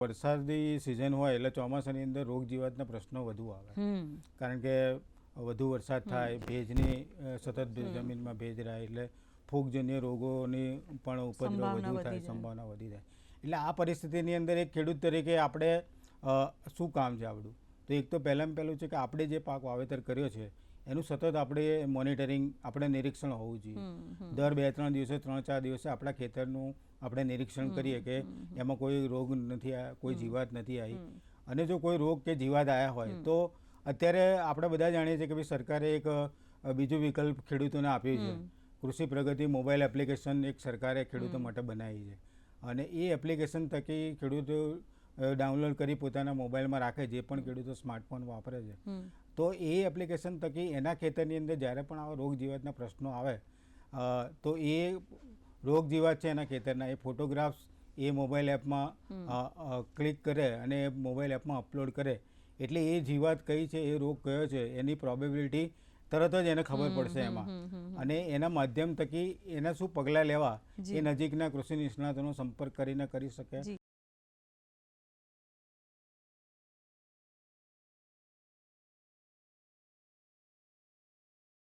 વરસાદી સિઝન હોય એટલે ચોમાસાની અંદર રોગ જીવાતના પ્રશ્નો વધુ આવે. કારણ કે વધુ વરસાદ થાય ભેજની સતત જમીનમાં ભેજ રહે એટલે ફૂગજન્ય રોગોની પણ ઉપદ્રવ વધુ થાય સંભાવના વધી જાય. એટલે આ પરિસ્થિતિની અંદર એક ખેડૂત તરીકે આપણે શું કામ છે આપણું? તો એક તો પહેલાં પહેલું છે કે આપણે જે પાક વાવેતર કર્યો છે એનું સતત આપણે મોનિટરિંગ આપણે નિરીક્ષણ હોવું જોઈએ. દર બે ત્રણ દિવસે ત્રણ ચાર દિવસે આપણા ખેતરનું આપણે નિરીક્ષણ કરીએ કે એમાં કોઈ રોગ નથી આવ્યા કોઈ જીવાત નથી આવી અને જો કોઈ રોગ કે જીવાત આવ્યા હોય તો અત્યારે આપણે બધા જાણીએ છીએ કે ભાઈ સરકારે એક બીજું વિકલ્પ ખેડૂતોને આપ્યું છે. કૃષિ પ્રગતિ મોબાઈલ એપ્લિકેશન એક સરકારે ખેડૂતો માટે બનાવી છે. અને એ એપ્લિકેશન થકી ખેડૂતો ડાઉનલોડ કરી પોતાના મોબાઈલમાં રાખે જે પણ ખેડૂતો સ્માર્ટફોન વાપરે છે. તો એ એપ્લિકેશન થકી એના ખેતરની અંદર જ્યારે પણ આવા રોગ જીવાતના પ્રશ્નો આવે તો એ રોગ જીવાત છે એના ખેતરના એ ફોટોગ્રાફ્સ એ મોબાઈલ એપમાં ક્લિક કરે અને એ મોબાઈલ એપમાં અપલોડ કરે. એટલે એ જીવાત કઈ છે એ રોગ કયો છે એની પ્રોબેબિલિટી તરત જ એને ખબર પડશે એમાં. અને એના માધ્યમ થકી એના શું પગલાં લેવા એ નજીકના કૃષિ નિષ્ણાતોનો સંપર્ક કરીને કરી શકે.